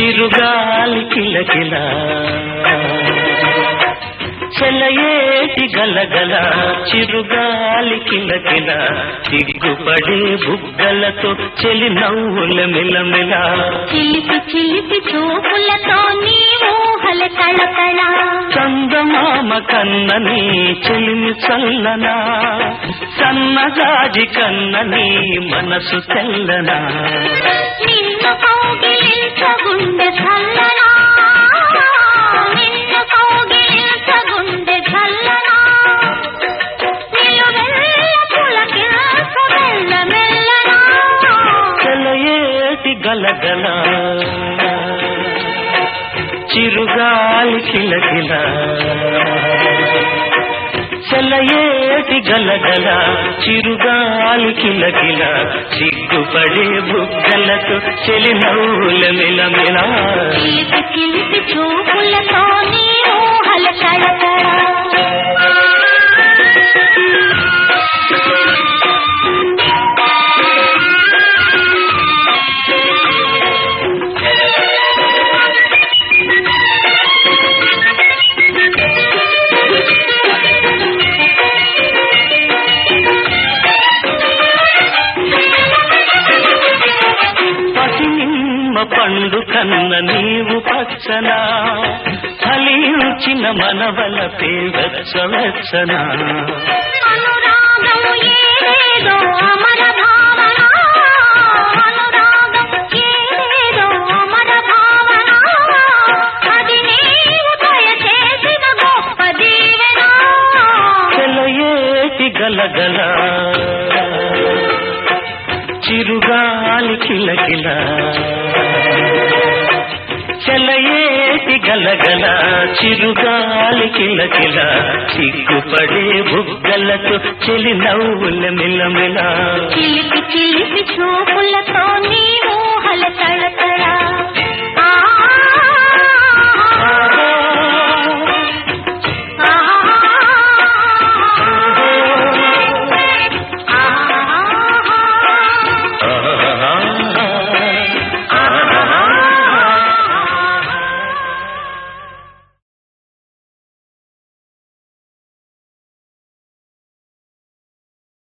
చిరుగాలి కిలకిల. చెలయేటి గలగల చిరుగాలి కిలకిల. సిగ్గుపడే బుగ్గలతో చెలి నవ్వుల మిలమిల. చిలిపి చిలిపి చూపులతో నీ ఊహల కళకళ. చందమామ కన్నని చెలిమి చల్లనా. సన్నజాజి కన్నని మనసు తెల్లనా. నిన్ను కౌగిలించగుండె చల్లనా? నిన్ను కౌగిలించగుండె చల్లనా? నిలువెల్ల పులకించ మెల్ల మెల్లనా? చెలయేటి గలగల చిరుగాలి కిలకిల. చీకటి గలగల చిరుగాలికి లగిల బుగ్గలతో చెలి నవ్వుల చూపులతో పండు కన్న నీవు పచ్చనా? ఫలించిన మనవలపే వెచ్చ వెచ్చనా అనురాగము ఏదో గాలి కిలకిల. చెలయేటి గలగల చిరుగాలి కిలకిల. సిగ్గుపడే బుగ్గలతో చెలి నవ్వుల మిలమిల. చిలిపి చిలిపి చూపులతో నీ ఊహల తళత